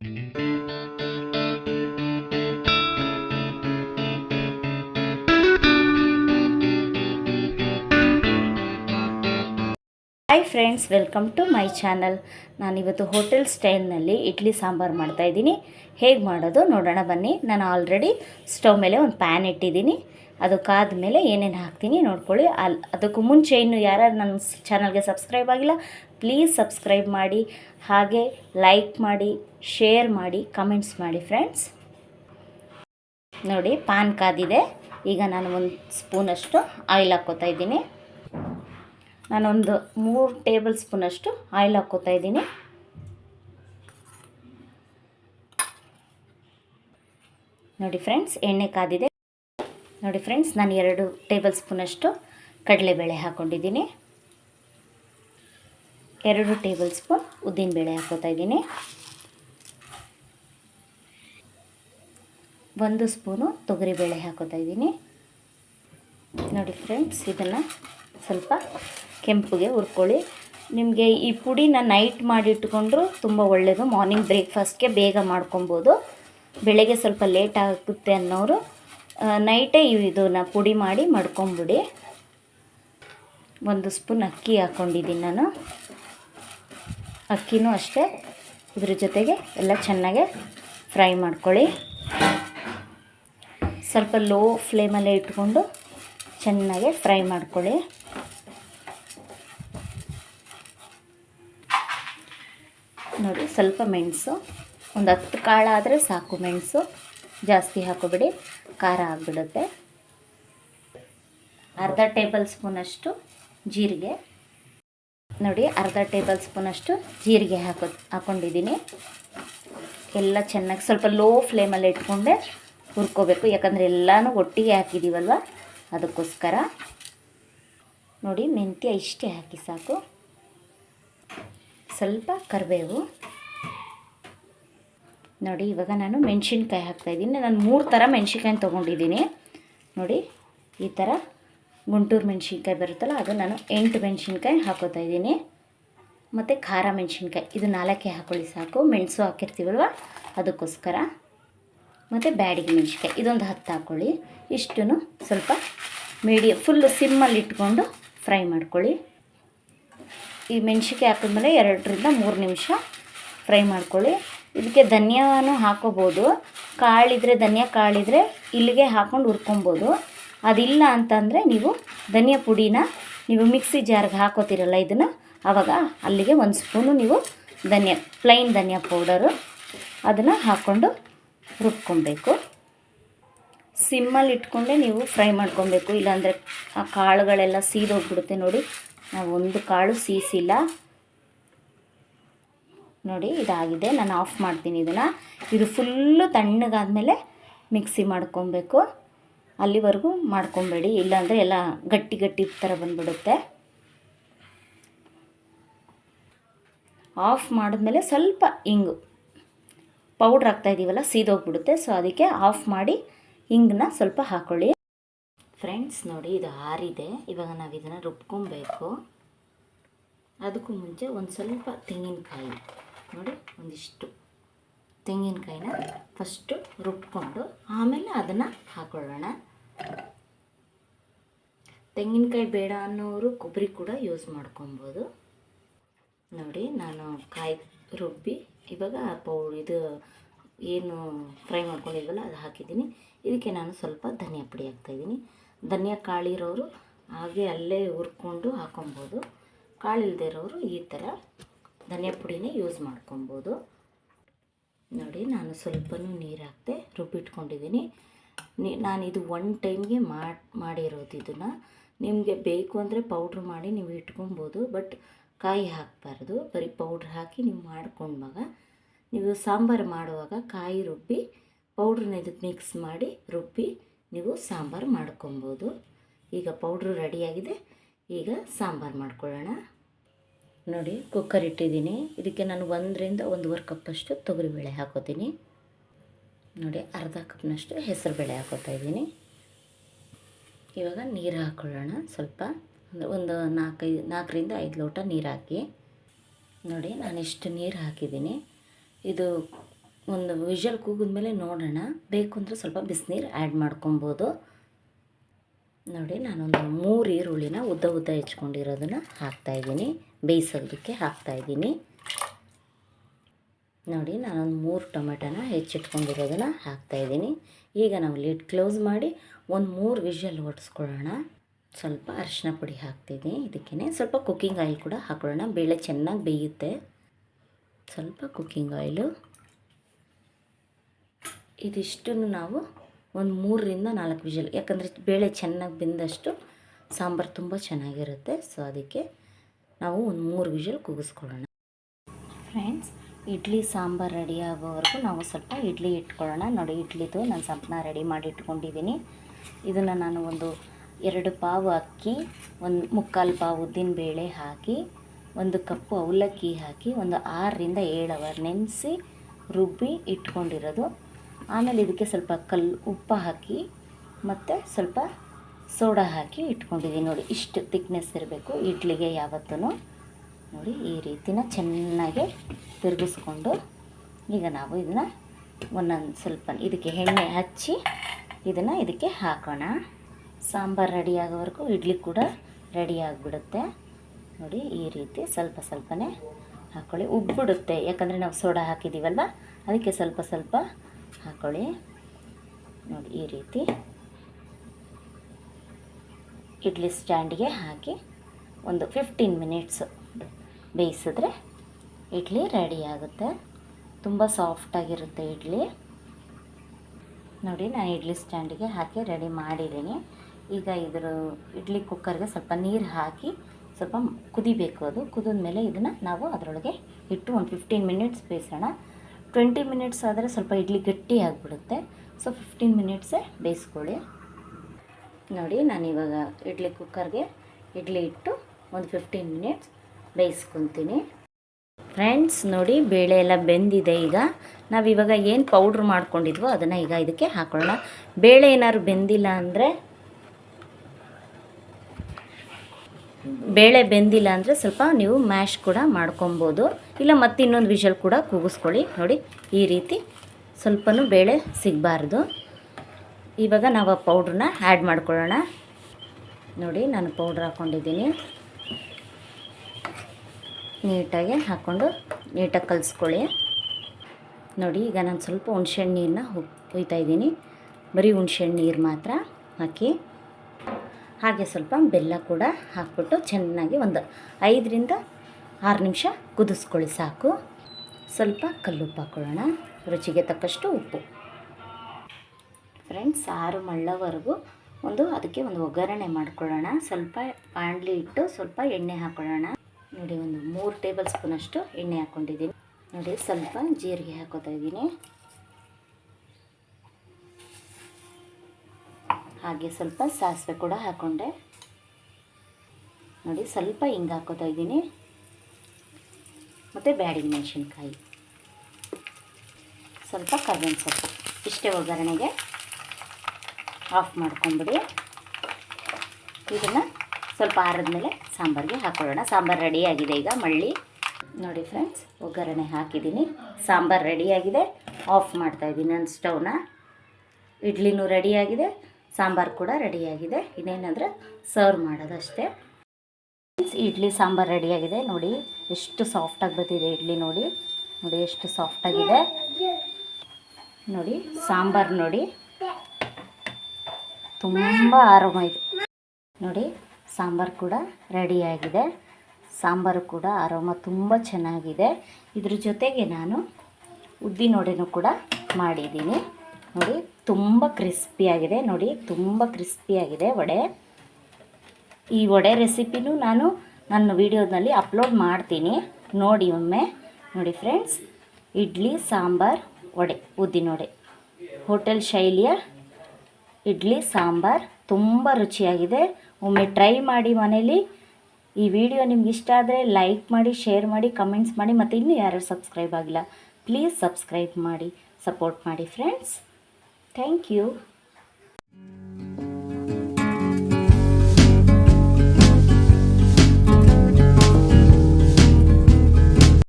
Hi friends welcome to my channel ನಾನಿವತ್ತು hotel ಸ್ಟೈಲ್ನಲ್ಲಿ ಇಡ್ಲಿ ಸಾಂಬಾರು ಮಾಡ್ತಾಯಿದ್ದೀನಿ ಹೇಗೆ ಮಾಡೋದು ನೋಡೋಣ ಬನ್ನಿ. ನಾನು ಆಲ್ರೆಡಿ ಸ್ಟವ್ ಮೇಲೆ ಒಂದು ಪ್ಯಾನ್ ಇಟ್ಟಿದ್ದೀನಿ. ಅದು ಕಾದ ಮೇಲೆ ಏನೇನು ಹಾಕ್ತೀನಿ ನೋಡ್ಕೊಳ್ಳಿ. ಅಲ್ಲಿ ಅದಕ್ಕೂ ಮುಂಚೆ ಇನ್ನು ಯಾರು ನನ್ನ ಚಾನಲ್ಗೆ ಸಬ್ಸ್ಕ್ರೈಬ್ ಆಗಿಲ್ಲ ಪ್ಲೀಸ್ ಸಬ್ಸ್ಕ್ರೈಬ್ ಮಾಡಿ, ಹಾಗೆ ಲೈಕ್ ಮಾಡಿ ಶೇರ್ ಮಾಡಿ ಕಮೆಂಟ್ಸ್ ಮಾಡಿ ಫ್ರೆಂಡ್ಸ್ ನೋಡಿ, ಪಾನ್ ಕಾದಿದೆ ಈಗ ನಾನು ಒಂದು ಸ್ಪೂನಷ್ಟು ಆಯಿಲ್ ಹಾಕ್ಕೋತಾ ಇದ್ದೀನಿ. ನಾನೊಂದು ಮೂರು ಟೇಬಲ್ ಸ್ಪೂನಷ್ಟು ಆಯಿಲ್ ಹಾಕ್ಕೋತಾ ಇದ್ದೀನಿ. ನೋಡಿ ಫ್ರೆಂಡ್ಸ್ ಎಣ್ಣೆ ಕಾದಿದೆ. ನೋಡಿ ಫ್ರೆಂಡ್ಸ್ ನಾನು ಎರಡು ಟೇಬಲ್ ಸ್ಪೂನಷ್ಟು ಕಡಲೆಬೇಳೆ ಹಾಕ್ಕೊಂಡಿದ್ದೀನಿ ಎರಡು ಟೇಬಲ್ ಸ್ಪೂನ್ ಉದ್ದಿನಬೇಳೆ ಹಾಕೋತಾ ಇದ್ದೀನಿ. ಒಂದು ಸ್ಪೂನು ತೊಗರಿಬೇಳೆ ಹಾಕೋತಾ ಇದ್ದೀನಿ. ನೋಡಿ ಫ್ರೆಂಡ್ಸ್, ಇದನ್ನು ಸ್ವಲ್ಪ ಕೆಂಪುಗೆ ಹುರ್ಕೊಳ್ಳಿ. ನಿಮಗೆ ಈ ಪುಡಿನ ನೈಟ್ ಮಾಡಿಟ್ಕೊಂಡ್ರೂ ತುಂಬ ಒಳ್ಳೆಯದು ಮಾರ್ನಿಂಗ್ ಬ್ರೇಕ್ಫಾಸ್ಟ್ಗೆ ಬೇಗ ಮಾಡ್ಕೊಬೋದು. ಬೆಳಗ್ಗೆ ಸ್ವಲ್ಪ ಲೇಟ್ ಆಗುತ್ತೆ ಅನ್ನೋರು ನೈಟೇ ಇದನ್ನ ಪುಡಿ ಮಾಡಿ ಮಾಡ್ಕೊಂಬಿಡಿ. ಒಂದು ಸ್ಪೂನ್ ಅಕ್ಕಿ ಹಾಕ್ಕೊಂಡಿದ್ದೀನಿ ನಾನು. ಅಕ್ಕಿನೂ ಅಷ್ಟೇ. ಇದ್ರ ಜೊತೆಗೆ ಎಲ್ಲ ಚೆನ್ನಾಗೆ ಫ್ರೈ ಮಾಡ್ಕೊಳ್ಳಿ. ಸ್ವಲ್ಪ ಲೋ ಫ್ಲೇಮಲ್ಲೇ ಇಟ್ಕೊಂಡು ಚೆನ್ನಾಗೆ ಫ್ರೈ ಮಾಡ್ಕೊಳ್ಳಿ. ನೋಡಿ, ಸ್ವಲ್ಪ ಮೆಣಸು, ಒಂದು ಹತ್ತು ಕಾಳಾದರೆ ಸಾಕು ಮೆಣಸು. ಜಾಸ್ತಿ ಹಾಕೋಬೇಡಿ, ಖಾರ ಆಗಿಬಿಡುತ್ತೆ. ಅರ್ಧ ಟೇಬಲ್ ಸ್ಪೂನಷ್ಟು ಜೀರಿಗೆ. ನೋಡಿ ಅರ್ಧ ಟೇಬಲ್ ಸ್ಪೂನಷ್ಟು ಜೀರಿಗೆ ಹಾಕೋ ಹಾಕ್ಕೊಂಡಿದ್ದೀನಿ ಎಲ್ಲ ಚೆನ್ನಾಗಿ ಸ್ವಲ್ಪ ಲೋ ಫ್ಲೇಮಲ್ಲಿ ಇಟ್ಕೊಂಡೆ ಹುರ್ಕೋಬೇಕು. ಯಾಕಂದರೆ ಎಲ್ಲನೂ ಒಟ್ಟಿಗೆ ಹಾಕಿದ್ದೀವಲ್ವ ಅದಕ್ಕೋಸ್ಕರ. ನೋಡಿ ಮೆಂತ್ಯ ಇಷ್ಟೇ ಹಾಕಿ ಸಾಕು. ಸ್ವಲ್ಪ ಕರಿಬೇವು. ನೋಡಿ ಇವಾಗ ನಾನು ಮೆಣಸಿನ್ಕಾಯಿ ಹಾಕ್ತಾಯಿದ್ದೀನಿ ನಾನು ಮೂರು ಥರ ಮೆಣಸಿನ್ಕಾಯಿ ತೊಗೊಂಡಿದ್ದೀನಿ. ನೋಡಿ ಈ ಥರ ಗುಂಟೂರು ಮೆಣಸಿನ್ಕಾಯಿ ಬರುತ್ತಲ್ಲ, ಅದು ನಾನು ಎಂಟು ಮೆಣಸಿನ್ಕಾಯಿ ಹಾಕೋತಾ ಇದ್ದೀನಿ. ಮತ್ತು ಖಾರ ಮೆಣಸಿನ್ಕಾಯಿ, ಇದು ನಾಲ್ಕೇ ಹಾಕೊಳ್ಳಿ ಸಾಕು. ಮೆಣಸು ಹಾಕಿರ್ತೀವಲ್ವ, ಅದಕ್ಕೋಸ್ಕರ. ಮತ್ತು ಬ್ಯಾಡಿಗೆ ಮೆಣಸಿನ್ಕಾಯಿ, ಇದೊಂದು ಹತ್ತು ಹಾಕ್ಕೊಳ್ಳಿ ಇಷ್ಟು ಸ್ವಲ್ಪ ಮೀಡಿಯಮ್ ಫುಲ್ಲು ಸಿಮ್ಮಲ್ಲಿ ಇಟ್ಕೊಂಡು ಫ್ರೈ ಮಾಡ್ಕೊಳ್ಳಿ. ಈ ಮೆಣ್ಸಿನ್ಕಾಯಿ ಹಾಕಿದ್ಮೇಲೆ ಎರಡರಿಂದ ಮೂರು ನಿಮಿಷ ಫ್ರೈ ಮಾಡ್ಕೊಳ್ಳಿ. ಇದಕ್ಕೆ ಧನಿಯಾನು ಹಾಕೋಬೋದು. ಕಾಳಿದ್ರೆ, ಧನಿಯಾ ಕಾಳಿದ್ರೆ ಇಲ್ಲಿಗೆ ಹಾಕೊಂಡು ಹುರ್ಕೊಬೋದು. ಅದಿಲ್ಲ ಅಂತಂದರೆ ನೀವು ಧನಿಯಾ ಪುಡಿನ ನೀವು ಮಿಕ್ಸಿ ಜಾರ್ಗೆ ಹಾಕೋತಿರಲ್ಲ ಇದನ್ನು ಆವಾಗ ಅಲ್ಲಿಗೆ ಒಂದು ಸ್ಪೂನು ನೀವು ಧನಿಯಾ ಪ್ಲೈನ್ ಧನಿಯಾ ಪೌಡರು ಅದನ್ನು ಹಾಕ್ಕೊಂಡು ರುಬ್ಕೊಬೇಕು. ಸಿಮ್ಮಲ್ಲಿ ಇಟ್ಕೊಂಡೆ ನೀವು ಫ್ರೈ ಮಾಡ್ಕೊಬೇಕು, ಇಲ್ಲಾಂದರೆ ಆ ಕಾಳುಗಳೆಲ್ಲ ಸೀದೋಗ್ಬಿಡುತ್ತೆ ನೋಡಿ. ನಾವು ಒಂದು ಕಾಳು ಸೀಸಿಲ್ಲ. ನೋಡಿ, ಇದಾಗಿದೆ. ನಾನು ಆಫ್ ಮಾಡ್ತೀನಿ ಇದನ್ನು. ಇದು ಫುಲ್ಲು ತಣ್ಣಗಾದಮೇಲೆ ಮಿಕ್ಸಿ ಮಾಡ್ಕೊಬೇಕು. ಅಲ್ಲಿವರೆಗೂ ಮಾಡ್ಕೊಬೇಡಿ, ಇಲ್ಲಾಂದರೆ ಎಲ್ಲ ಗಟ್ಟಿ ಗಟ್ಟಿ ಥರ ಬಂದ್ಬಿಡುತ್ತೆ. ಆಫ್ ಮಾಡಿದ್ಮೇಲೆ ಸ್ವಲ್ಪ ಹಿಂಗು ಪೌಡ್ರ್ ಹಾಕ್ತಾಯಿದ್ದೀವಲ್ಲ ಸೀದೋಗ್ಬಿಡುತ್ತೆ. ಸೊ, ಅದಕ್ಕೆ ಆಫ್ ಮಾಡಿ ಹಿಂಗನ್ನ ಸ್ವಲ್ಪ ಹಾಕ್ಕೊಳ್ಳಿ ಫ್ರೆಂಡ್ಸ್, ನೋಡಿ, ಇದು ಆರಿದೆ. ಇವಾಗ ನಾವು ಇದನ್ನು ರುಬ್ಕೊಬೇಕು. ಅದಕ್ಕೂ ಮುಂಚೆ ಒಂದು ಸ್ವಲ್ಪ ತೆಂಗಿನಕಾಯಿ, ನೋಡಿ, ಒಂದಿಷ್ಟು ತೆಂಗಿನಕಾಯಿನ ಫಸ್ಟು ರುಬ್ಕೊಂಡು ಆಮೇಲೆ ಅದನ್ನು ಹಾಕೊಳ್ಳೋಣ. ತೆಂಗಿನಕಾಯಿ ಬೇಡ ಅನ್ನೋರು ಕೊಬ್ಬರಿ ಕೂಡ ಯೂಸ್ ಮಾಡ್ಕೊಬೋದು. ನೋಡಿ, ನಾನು ಕಾಯಿ ರುಬ್ಬಿ, ಇವಾಗ ಪೌ ಇದು ಏನು ಫ್ರೈ ಮಾಡ್ಕೊಂಡಿದ್ವಲ್ಲ, ಅದು ಹಾಕಿದ್ದೀನಿ. ಇದಕ್ಕೆ ನಾನು ಸ್ವಲ್ಪ ಧನಿಯಾ ಪುಡಿ ಹಾಕ್ತಾಯಿದ್ದೀನಿ ಧನಿಯಾ ಕಾಳಿರೋರು ಹಾಗೆ ಅಲ್ಲೇ ಹುರ್ಕೊಂಡು ಹಾಕೊಬೋದು. ಕಾಳಿಲ್ಲದೆ ಇರೋರು ಈ ಥರ ಧನಿಯಾ ಪುಡಿನೇ ಯೂಸ್ ಮಾಡ್ಕೊಬೋದು. ನೋಡಿ, ನಾನು ಸ್ವಲ್ಪನೂ ನೀರು ಹಾಕ್ತೆ ರುಬ್ಬಿಟ್ಕೊಂಡಿದ್ದೀನಿ. ನಾನು ಇದು ಒನ್ ಟೈಮ್ಗೆ ಮಾಡಿ ಮಾಡಿರೋದು ಇದನ್ನು. ನಿಮಗೆ ಬೇಕು ಅಂದರೆ ಪೌಡ್ರ್ ಮಾಡಿ ನೀವು ಇಟ್ಕೊಬೋದು ಬಟ್ ಕಾಯಿ ಹಾಕಬಾರ್ದು. ಬರೀ ಪೌಡ್ರ್ ಹಾಕಿ ನೀವು ಮಾಡ್ಕೊಂಡಾಗ ನೀವು ಸಾಂಬಾರು ಮಾಡುವಾಗ ಕಾಯಿ ರುಬ್ಬಿ ಪೌಡ್ರನ್ನ ಇದಕ್ಕೆ ಮಿಕ್ಸ್ ಮಾಡಿ ರುಬ್ಬಿ ನೀವು ಸಾಂಬಾರು ಮಾಡ್ಕೊಬೋದು. ಈಗ ಪೌಡ್ರು ರೆಡಿಯಾಗಿದೆ ಈಗ ಸಾಂಬಾರು ಮಾಡ್ಕೊಳ್ಳೋಣ. ನೋಡಿ ಕುಕ್ಕರ್ ಇಟ್ಟಿದ್ದೀನಿ. ಇದಕ್ಕೆ ನಾನು ಒಂದರಿಂದ ಒಂದೂವರೆ ಕಪ್ಪಷ್ಟು ತೊಗರಿಬೇಳೆ ಹಾಕೋತೀನಿ. ನೋಡಿ, ಅರ್ಧ ಕಪ್ನಷ್ಟು ಹೆಸರುಬೇಳೆ ಹಾಕೋತಾ ಇದ್ದೀನಿ. ಇವಾಗ ನೀರು ಹಾಕ್ಕೊಳ್ಳೋಣ ಸ್ವಲ್ಪ. ಒಂದು ನಾಲ್ಕೈದು ನಾಲ್ಕರಿಂದ ಐದು ಲೋಟ ನೀರು ಹಾಕಿ. ನೋಡಿ, ನಾನು ಎಷ್ಟು ನೀರು ಹಾಕಿದ್ದೀನಿ. ಇದು ಒಂದು ವಿಷಲ್ ಕೂಗಿದ್ಮೇಲೆ ನೋಡೋಣ. ಬೇಕು ಅಂದರೆ ಸ್ವಲ್ಪ ಬಿಸಿನೀರು ಆ್ಯಡ್ ಮಾಡ್ಕೊಬೋದು. ನೋಡಿ, ನಾನೊಂದು ಮೂರು ಈರುಳ್ಳಿನ ಉದ್ದ ಉದ್ದ ಹೆಚ್ಕೊಂಡಿರೋದನ್ನು ಹಾಕ್ತಾಯಿದ್ದೀನಿ ಬೇಯಿಸೋದಕ್ಕೆ ಹಾಕ್ತಾಯಿದ್ದೀನಿ ನೋಡಿ ನಾನೊಂದು ಮೂರು ಟೊಮೆಟೊನ ಹೆಚ್ಚಿಟ್ಕೊಂಡಿರೋದನ್ನು ಹಾಕ್ತಾಯಿದ್ದೀನಿ ಈಗ ನಾವು ಲಿಡ್ ಕ್ಲೋಸ್ ಮಾಡಿ ಒಂದು ಮೂರು ವಿಷಲ್ ಒಡಿಸ್ಕೊಳ್ಳೋಣ. ಸ್ವಲ್ಪ ಅರಿಶಿನ ಪುಡಿ ಹಾಕ್ತಿದ್ದೀನಿ. ಇದಕ್ಕೇ ಸ್ವಲ್ಪ ಕುಕ್ಕಿಂಗ್ ಆಯಿಲ್ ಕೂಡ ಹಾಕೊಳ್ಳೋಣ ಬೇಳೆ ಚೆನ್ನಾಗಿ ಬೇಯುತ್ತೆ. ಸ್ವಲ್ಪ ಕುಕ್ಕಿಂಗ್ ಆಯಿಲು. ಇದಿಷ್ಟನ್ನು ನಾವು ಒಂದು ಮೂರರಿಂದ ನಾಲ್ಕು ವಿಷಲ್, ಯಾಕಂದರೆ ಬೇಳೆ ಚೆನ್ನಾಗಿ ಬೆಂದಷ್ಟು ಸಾಂಬಾರು ತುಂಬ ಚೆನ್ನಾಗಿರುತ್ತೆ. ಸೊ, ಅದಕ್ಕೆ ನಾವು ಒಂದು ಮೂರು ವಿಷಲ್ ಕೂಗಿಸ್ಕೊಳ್ಳೋಣ. ಫ್ರೆಂಡ್ಸ್ ಇಡ್ಲಿ ಸಾಂಬಾರು ರೆಡಿ ಆಗೋವರೆಗೂ ನಾವು ಸ್ವಲ್ಪ ಇಡ್ಲಿ ಇಟ್ಕೊಳ್ಳೋಣ. ನೋಡಿ, ಇಡ್ಲಿದು ನಾನು ಸಂಪನ್ನ ರೆಡಿ ಮಾಡಿ ಇಟ್ಕೊಂಡಿದ್ದೀನಿ. ಇದನ್ನು ನಾನು ಒಂದು ಎರಡು ಪಾವು ಅಕ್ಕಿ, ಒಂದು ಮುಕ್ಕಾಲು ಪಾವು ಉದ್ದಿನ ಬೇಳೆ ಹಾಕಿ, ಒಂದು ಕಪ್ಪು ಅವಲಕ್ಕಿ ಹಾಕಿ, ಒಂದು ಆರರಿಂದ ಏಳು ಅವರ್ ನೆನೆಸಿ ರುಬ್ಬಿ ಇಟ್ಕೊಂಡಿರೋದು. ಆಮೇಲೆ ಇದಕ್ಕೆ ಸ್ವಲ್ಪ ಕಲ್ಲು ಉಪ್ಪು ಹಾಕಿ, ಮತ್ತು ಸ್ವಲ್ಪ ಸೋಡಾ ಹಾಕಿ ಇಟ್ಕೊಂಡಿದ್ದೀನಿ. ನೋಡಿ, ಇಷ್ಟು ತಿಕ್ನೆಸ್ ಇರಬೇಕು ಇಡ್ಲಿಗೆ ಯಾವತ್ತೂ ನೋಡಿ ಈ ರೀತಿನ ಚೆನ್ನಾಗಿ ತಿರುಗಿಸ್ಕೊಂಡು ಈಗ ನಾವು ಇದನ್ನು ಒಂದೊಂದು ಸ್ವಲ್ಪ ಇದಕ್ಕೆ ಎಣ್ಣೆ ಹಚ್ಚಿ ಇದನ್ನು ಇದಕ್ಕೆ ಹಾಕೋಣ. ಸಾಂಬಾರು ರೆಡಿ ಆಗೋವರೆಗೂ ಇಡ್ಲಿ ಕೂಡ ರೆಡಿ ಆಗಿಬಿಡುತ್ತೆ. ನೋಡಿ ಈ ರೀತಿ ಸ್ವಲ್ಪ ಸ್ವಲ್ಪನೇ ಹಾಕ್ಕೊಳ್ಳಿ ಉಬ್ಬಿಡುತ್ತೆ, ಯಾಕಂದರೆ ನಾವು ಸೋಡಾ ಹಾಕಿದ್ದೀವಲ್ವ ಅದಕ್ಕೆ ಸ್ವಲ್ಪ ಸ್ವಲ್ಪ ಹಾಕ್ಕೊಳ್ಳಿ ನೋಡಿ ಈ ರೀತಿ ಇಡ್ಲಿ ಸ್ಟ್ಯಾಂಡಿಗೆ ಹಾಕಿ ಒಂದು ಫಿಫ್ಟೀನ್ ಮಿನಿಟ್ಸು ಬೇಯಿಸಿದ್ರೆ ಇಡ್ಲಿ ರೆಡಿ ಆಗುತ್ತೆ. ತುಂಬ ಸಾಫ್ಟಾಗಿರುತ್ತೆ ಇಡ್ಲಿ. ನೋಡಿ, ನಾನು ಇಡ್ಲಿ ಸ್ಟ್ಯಾಂಡಿಗೆ ಹಾಕಿ ರೆಡಿ ಮಾಡಿದ್ದೀನಿ. ಈಗ ಇದ್ರ ಇಡ್ಲಿ ಕುಕ್ಕರ್ಗೆ ಸ್ವಲ್ಪ ನೀರು ಹಾಕಿ ಸ್ವಲ್ಪ ಕುದಿಬೇಕು ಅದು. ಕುದಿದ ಮೇಲೆ ಇದನ್ನು ನಾವು ಅದರೊಳಗೆ ಇಟ್ಟು ಒಂದು ಫಿಫ್ಟೀನ್ ಮಿನಿಟ್ಸ್ ಬೇಯಿಸೋಣ. ಟ್ವೆಂಟಿ ಮಿನಿಟ್ಸ್ ಆದರೆ ಸ್ವಲ್ಪ ಇಡ್ಲಿ ಗಟ್ಟಿ ಆಗಿಬಿಡುತ್ತೆ. ಸೊ ಫಿಫ್ಟೀನ್ ಮಿನಿಟ್ಸೇ ಬೇಯಿಸ್ಕೊಳ್ಳಿ. ನೋಡಿ ನಾನಿವಾಗ ಇಡ್ಲಿ ಕುಕ್ಕರ್ಗೆ ಇಡ್ಲಿ ಇಟ್ಟು ಒಂದು ಫಿಫ್ಟೀನ್ ಮಿನಿಟ್ಸ್ ಬೇಯಿಸ್ಕೊತೀನಿ. ಫ್ರೆಂಡ್ಸ್, ನೋಡಿ ಬೇಳೆ ಎಲ್ಲ ಬೆಂದಿದೆ ಈಗ. ನಾವು ಇವಾಗ ಏನು ಪೌಡ್ರ್ ಮಾಡ್ಕೊಂಡಿದ್ವೋ ಅದನ್ನು ಈಗ ಇದಕ್ಕೆ ಹಾಕೊಳ್ಳೋಣ. ಬೇಳೆ ಏನಾದ್ರು ಬೆಂದಿಲ್ಲ ಅಂದರೆ? ಬೇಳೆ ಬೆಂದಿಲ್ಲ ಅಂದರೆ ಸ್ವಲ್ಪ ನೀವು ಮ್ಯಾಶ್ ಕೂಡ ಮಾಡ್ಕೊಬೋದು. ಇಲ್ಲ ಮತ್ತೆ ಇನ್ನೊಂದು ವಿಷಲ್ ಕೂಡ ಕೂಗಿಸ್ಕೊಳ್ಳಿ. ನೋಡಿ, ಈ ರೀತಿ ಸ್ವಲ್ಪನೂ ಬೇಳೆ ಸಿಗಬಾರ್ದು. ಇವಾಗ ನಾವು ಆ ಪೌಡ್ರನ್ನ ಆ್ಯಡ್ ಮಾಡ್ಕೊಳ್ಳೋಣ. ನೋಡಿ, ನಾನು ಪೌಡ್ರ್ ಹಾಕ್ಕೊಂಡಿದ್ದೀನಿ ನೀಟಾಗಿ ಹಾಕ್ಕೊಂಡು ನೀಟಾಗಿ ಕಲಿಸ್ಕೊಳ್ಳಿ. ನೋಡಿ, ಈಗ ನಾನು ಸ್ವಲ್ಪ ಹುಣ್ಸೆಹಣ್ಣು ನೀರನ್ನ ಹುಯ್ತಾ ಇದ್ದೀನಿ. ಬರೀ ಹುಣ್ಸೆಹಣ್ಣು ನೀರು ಮಾತ್ರ ಹಾಕಿ. ಹಾಗೆ ಸ್ವಲ್ಪ ಬೆಲ್ಲ ಕೂಡ ಹಾಕ್ಬಿಟ್ಟು ಚೆನ್ನಾಗಿ ಒಂದು ಐದರಿಂದ ಆರು ನಿಮಿಷ ಕುದಿಸ್ಕೊಳ್ಳಿ ಸಾಕು. ಸ್ವಲ್ಪ ಕಲ್ಲುಪ್ಪು ಹಾಕ್ಕೊಳ್ಳೋಣ ರುಚಿಗೆ ತಕ್ಕಷ್ಟು ಉಪ್ಪು. ಫ್ರೆಂಡ್ಸ್, ಆರು ಮಳ್ಳವರೆಗೂ ಒಂದು ಅದಕ್ಕೆ ಒಂದು ಒಗ್ಗರಣೆ ಮಾಡ್ಕೊಳ್ಳೋಣ. ಸ್ವಲ್ಪ ಬಾಣಲಿ ಇಟ್ಟು ಸ್ವಲ್ಪ ಎಣ್ಣೆ ಹಾಕ್ಕೊಳ್ಳೋಣ ನೋಡಿ, ಒಂದು ಮೂರು ಟೇಬಲ್ ಸ್ಪೂನಷ್ಟು ಎಣ್ಣೆ ಹಾಕ್ಕೊಂಡಿದ್ದೀನಿ. ನೋಡಿ, ಸ್ವಲ್ಪ ಜೀರಿಗೆ ಹಾಕೋತಾ ಇದ್ದೀನಿ. ಹಾಗೆ ಸ್ವಲ್ಪ ಸಾಸಿವೆ ಕೂಡ ಹಾಕ್ಕೊಂಡೆ ನೋಡಿ, ಸ್ವಲ್ಪ ಹಿಂಗೆ ಹಾಕೋತಾ ಇದ್ದೀನಿ. ಮತ್ತು ಬ್ಯಾಡಿಗೆ ಮೆಣಸಿನ್ಕಾಯಿ. ಸ್ವಲ್ಪ ಕರ್ಬೇವಿನ ಸೊಪ್ಪು. ಇಷ್ಟೇ ಒಗ್ಗರಣೆಗೆ ಆಫ್ ಮಾಡ್ಕೊಂಬಿಡಿ. ಇದನ್ನು ಸ್ವಲ್ಪ ಆರಿದ್ಮೇಲೆ ಸಾಂಬಾರಿಗೆ ಹಾಕೊಳ್ಳೋಣ. ಸಾಂಬಾರು ರೆಡಿಯಾಗಿದೆ ಈಗ. ಮಳ್ಳಿ. ನೋಡಿ ಫ್ರೆಂಡ್ಸ್ ಒಗ್ಗರಣೆ ಹಾಕಿದ್ದೀನಿ. ಸಾಂಬಾರು ರೆಡಿಯಾಗಿದೆ ಆಫ್ ಮಾಡ್ತಾಯಿದ್ದೀನಿ ನನ್ನ ಸ್ಟವ್ನ ಇಡ್ಲಿನೂ ರೆಡಿಯಾಗಿದೆ ಸಾಂಬಾರು ಕೂಡ ರೆಡಿಯಾಗಿದೆ ಇನ್ನೇನಂದರೆ ಸರ್ವ್ ಮಾಡೋದಷ್ಟೇ. ಇಡ್ಲಿ, ಸಾಂಬಾರು ರೆಡಿಯಾಗಿದೆ ನೋಡಿ, ಎಷ್ಟು ಸಾಫ್ಟಾಗಿ ಬರ್ತಿದೆ ಇಡ್ಲಿ ನೋಡಿ. ನೋಡಿ, ಎಷ್ಟು ಸಾಫ್ಟಾಗಿದೆ ನೋಡಿ, ಸಾಂಬಾರು ನೋಡಿ. ತುಂಬ ಆರಾಮ ಇದೆ ನೋಡಿ ಸಾಂಬಾರು ಕೂಡ ರೆಡಿಯಾಗಿದೆ ಸಾಂಬಾರು ಕೂಡ ಆರೋಮ ತುಂಬ ಚೆನ್ನಾಗಿದೆ. ಇದ್ರ ಜೊತೆಗೆ ನಾನು ಉದ್ದಿನೋಡೆನೂ ಕೂಡ ಮಾಡಿದ್ದೀನಿ. ನೋಡಿ, ತುಂಬ ಕ್ರಿಸ್ಪಿಯಾಗಿದೆ ನೋಡಿ, ತುಂಬ ಕ್ರಿಸ್ಪಿಯಾಗಿದೆ ವಡೆ. ಈ ವಡೆ ರೆಸಿಪಿನೂ ನಾನು ನನ್ನ ವೀಡಿಯೋದಲ್ಲಿ ಅಪ್ಲೋಡ್ ಮಾಡ್ತೀನಿ. ನೋಡಿ ಒಮ್ಮೆ. ನೋಡಿ ಫ್ರೆಂಡ್ಸ್ ಇಡ್ಲಿ, ಸಾಂಬಾರ್, ವಡೆ ಉದ್ದಿನ ವಡೆ ಹೋಟೆಲ್ ಶೈಲಿಯ ಇಡ್ಲಿ, ಸಾಂಬಾರ್, ತುಂಬ ರುಚಿಯಾಗಿದೆ. ಒಮ್ಮೆ ಟ್ರೈ ಮಾಡಿ ಮನೇಲಿ. ಈ ವಿಡಿಯೋ ನಿಮ್ಗೆ ಇಷ್ಟ ಆದರೆ ಲೈಕ್ ಮಾಡಿ ಶೇರ್ ಮಾಡಿ ಕಮೆಂಟ್ಸ್ ಮಾಡಿ, ಮತ್ತು ಇನ್ನೂ ಯಾರು ಸಬ್ಸ್ಕ್ರೈಬ್ ಆಗಿಲ್ಲ ಪ್ಲೀಸ್ ಸಬ್ಸ್ಕ್ರೈಬ್ ಮಾಡಿ ಸಪೋರ್ಟ್ ಮಾಡಿ ಫ್ರೆಂಡ್ಸ್ ಥ್ಯಾಂಕ್ ಯು